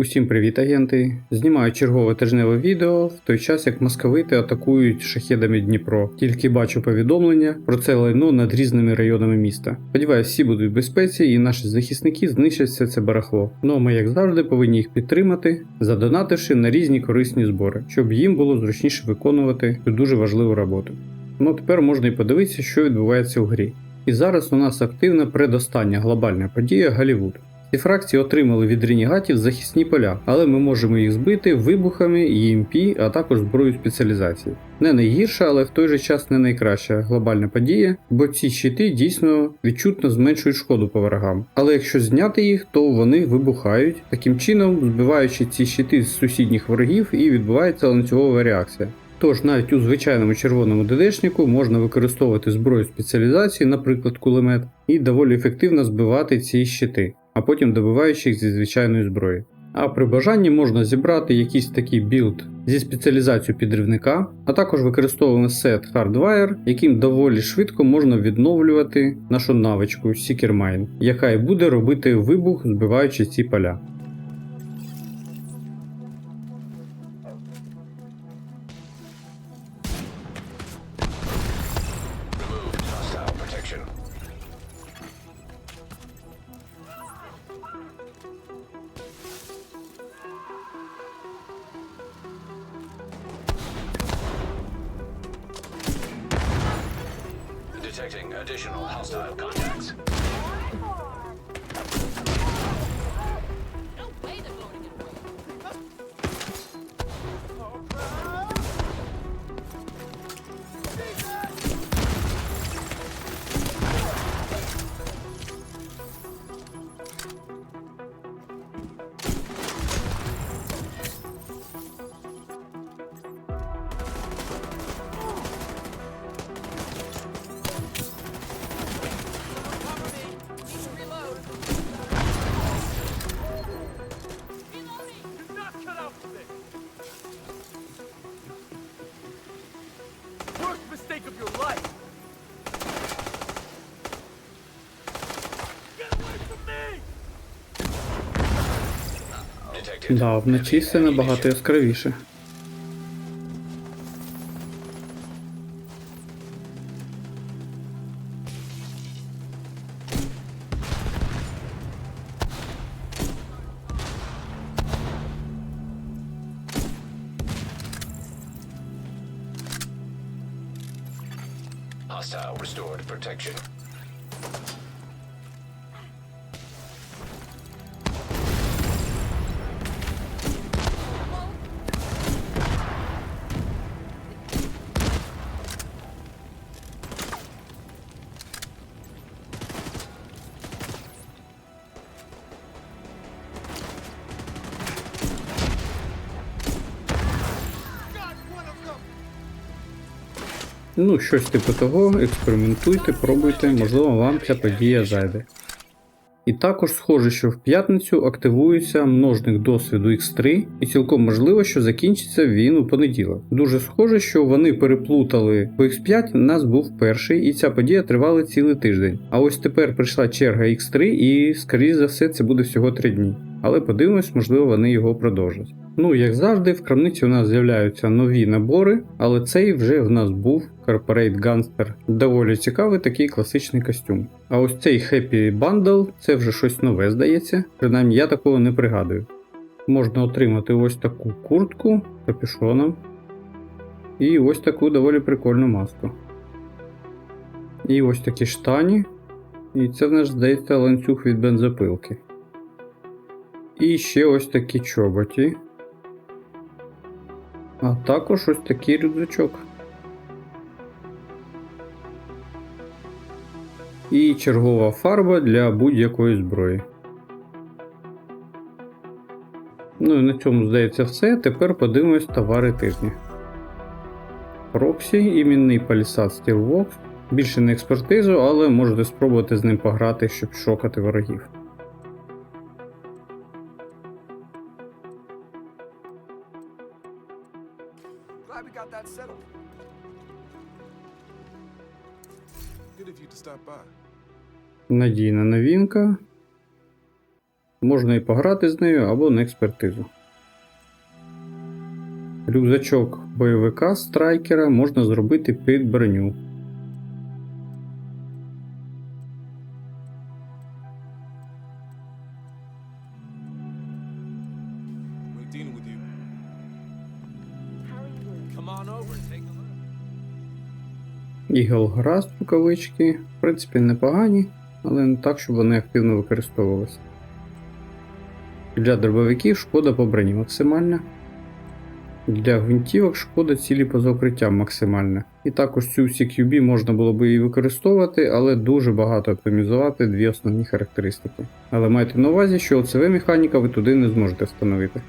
Усім привіт, агенти! Знімаю чергове тижневе відео в той час, як московити атакують шахедами Дніпро. Тільки бачу повідомлення про це лайно над різними районами міста. Сподіваюсь, всі будуть в безпеці і наші захисники знищать все це барахло. Ну а ми, як завжди, повинні їх підтримати, задонативши на різні корисні збори, щоб їм було зручніше виконувати цю дуже важливу роботу. Ну тепер можна і подивитися, що відбувається у грі. І зараз у нас активна предостання глобальна подія Голлівуд. Ці фракції отримали від ренегатів захисні поля, але ми можемо їх збити вибухами, EMP, а також зброю спеціалізації. Не найгірша, але в той же час не найкраща глобальна подія, бо ці щити дійсно відчутно зменшують шкоду по ворогам. Але якщо зняти їх, то вони вибухають, таким чином збиваючи ці щити з сусідніх ворогів і відбувається ланцюгова реакція. Тож навіть у звичайному червоному ДДшнику можна використовувати зброю спеціалізації, наприклад, кулемет, і доволі ефективно збивати ці щити, а потім добиваючи їх зі звичайної зброї. А при бажанні можна зібрати якийсь такий білд зі спеціалізацією підривника, а також використовуємо сет Hardwire, яким доволі швидко можна відновлювати нашу навичку Seeker Mine, яка і буде робити вибух, збиваючи ці поля. Detecting additional hostile contacts. Да, вночі все набагато яскравіше. Hostile restored protection. Ну, щось типу того, експериментуйте, пробуйте, можливо, вам ця подія зайде. І також схоже, що в п'ятницю активується множник досвіду X3, і цілком можливо, що закінчиться він у понеділок. Дуже схоже, що вони переплутали, бо X5 у нас був перший, і ця подія тривала цілий тиждень. А ось тепер прийшла черга X3, і, скоріш за все, це буде всього 3 дні. Але подивимось, можливо, вони його продовжать. Ну, як завжди, в крамниці у нас з'являються нові набори, але цей вже в нас був Corporate Gunster. Доволі цікавий такий класичний костюм. А ось цей Happy Bundle це вже щось нове, здається. Принаймні я такого не пригадую. Можна отримати ось таку куртку капюшоном. І ось таку доволі прикольну маску. І ось такі штані. І це в нас здається ланцюг від бензопилки. І ще ось такі чоботі. А також ось такий рюкзачок. І чергова фарба для будь-якої зброї. Ну і на цьому здається все. Тепер подивимось товари тижня. Проксі, іменний Palisade Steelworks. Більше не експертизу, але можете спробувати з ним пограти, щоб шокати ворогів. Надійна новинка. можна і пограти з нею або на експертизу. Рюкзачок бойовика страйкера можна зробити під броню. Come on over and take a look. Eagle Grasp рукавички, в принципі, непогані, але не так, щоб вони активно використовувалися. Для дробовиків шкода по броні максимальна. Для гвинтівок шкода цілі поза укриттям максимальна. І також цю CQB можна було би і використовувати, але дуже багато оптимізувати дві основні характеристики. Але майте на увазі, що ОЦВ механіка ви туди не зможете встановити.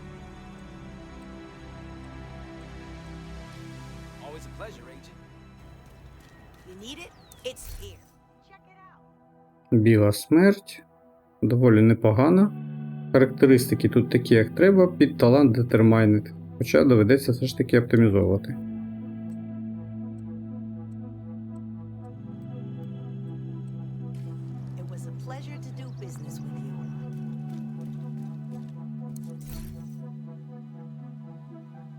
Біла смерть доволі непогана. Характеристики тут такі, як треба, під талант Determined, хоча доведеться все ж таки оптимізовувати.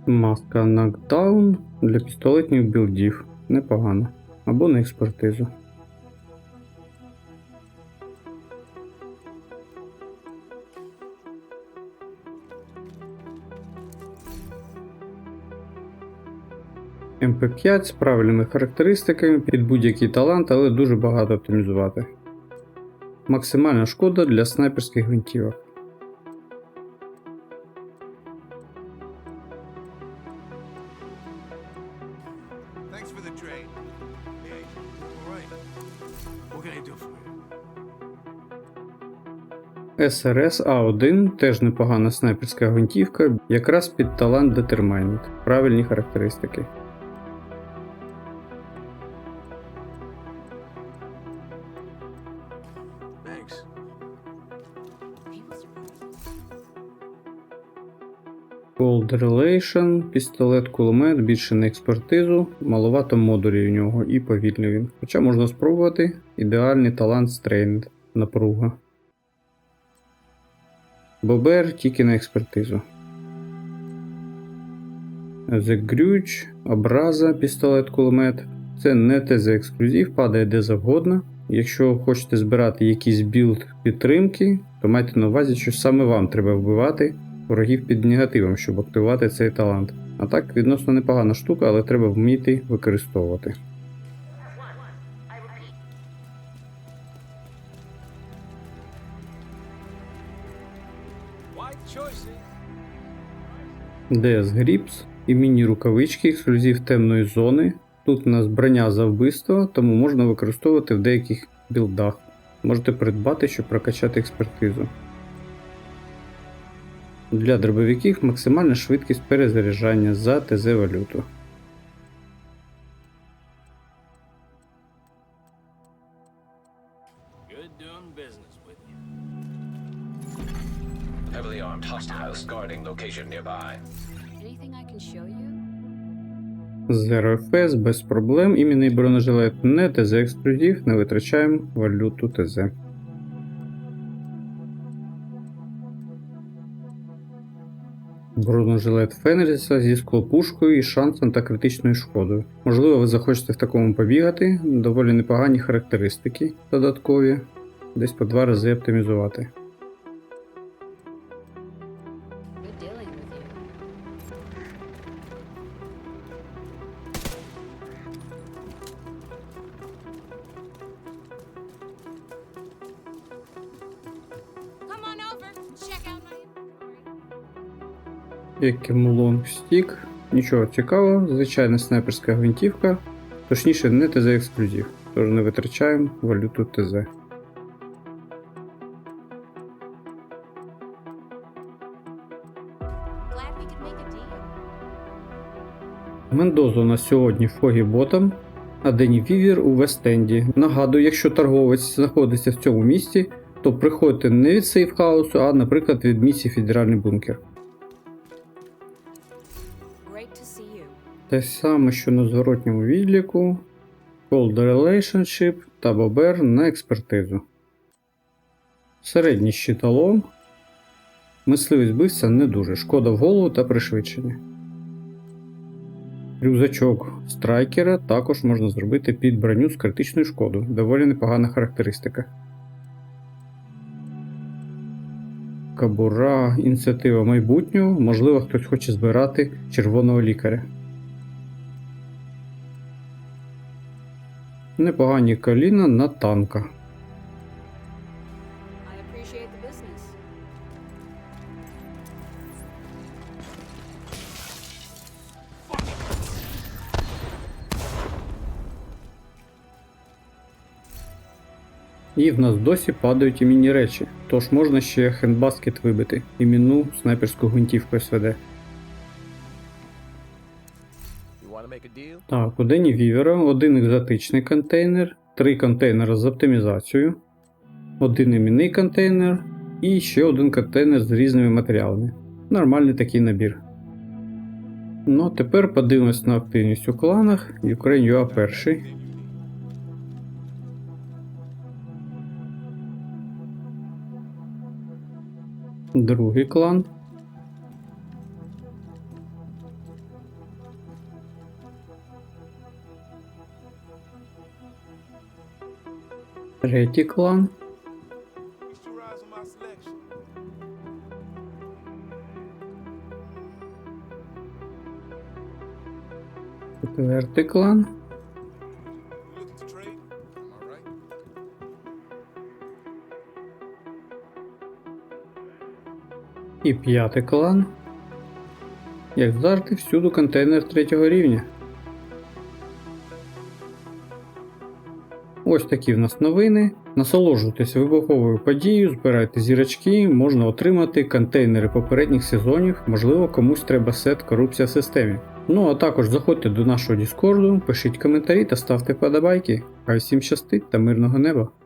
Маска Knockdown для пістолетних білдів. Непогано. Або на експертизу. МП5 з правильними характеристиками під будь-який талант, але дуже багато оптимізувати. Максимальна шкода для снайперських гвинтівок. СРС А1 теж непогана снайперська гвинтівка, якраз під талант Determined. Правильні характеристики. Cold Relation, пістолет кулемет, більше на експертизу, маловато модулів у нього і повільний він. Хоча можна спробувати ідеальний талант Strained, напруга. Бобер тільки на експертизу. The Grudge, образа, пістолет кулемет. Це не ТЗ ексклюзив, падає де завгодно. Якщо хочете збирати якийсь білд підтримки, то майте на увазі, що саме вам треба вбивати ворогів під негативом, щоб активувати цей талант. А так, відносно непогана штука, але треба вміти використовувати. DS Grips і міні-рукавички, ексклюзив темної зони. Тут у нас броня за вбивство, тому можна використовувати в деяких білдах. Можете придбати, щоб прокачати експертизу. Для дробовиків максимальна швидкість перезаряджання за ТЗ валюту. Heavily armed hostiles guarding location nearby. Anything I can show you? Zero FS без проблем, імінний бронежилет не ТЗ ексклюзив, не витрачаємо валюту ТЗ. Бронежилет Фенріса зі склопушкою і шансом та критичною шкодою. Можливо, ви захочете в такому побігати, доволі непогані характеристики додаткові, десь по два рази оптимізувати. Inventory. Екемулонг стік. Нічого цікавого, звичайна снайперська гвинтівка, точніше не ТЗ ексклюзив, тож не витрачаємо валюту ТЗ. У нас сьогодні Фогі Ботом, а Дені Вівір у Вестенді. Нагадую, якщо торговець знаходиться в цьому місті, то приходьте не від сейфхаусу, а, наприклад, від місії Федеральний бункер. Те саме, що на зворотньому відліку, Cold Relationship та Бобер на експертизу. Середній щиталом, Мисливець вбивця не дуже, шкода в голову та пришвидшення. Рюкзачок страйкера також можна зробити під броню з критичною шкодою. Доволі непогана характеристика. Кабура, ініціатива майбутнього. Можливо, хтось хоче збирати червоного лікаря. Непогані коліна на танка. І в нас досі падають іменні речі, тож можна ще хендбаскет вибити, іменну снайперську гвинтівку СВД. Так, Дені Вівера один екзотичний контейнер, три контейнери з оптимізацією, один іменний контейнер і ще один контейнер з різними матеріалами. Нормальний такий набір. Ну, а тепер подивимось на активність у кланах. Ukraine.ua перший. Другий клан. Третій клан. Четвертий клан. І п'ятий клан. Як завжди, всюди контейнер третього рівня. Ось такі в нас новини. Насолоджуйтесь вибуховою подією, збирайте зірочки, можна отримати контейнери попередніх сезонів, можливо, комусь треба сет корупція в системі. Ну а також заходьте до нашого Діскорду, пишіть коментарі та ставте подобайки. Хай всім щастить та мирного неба!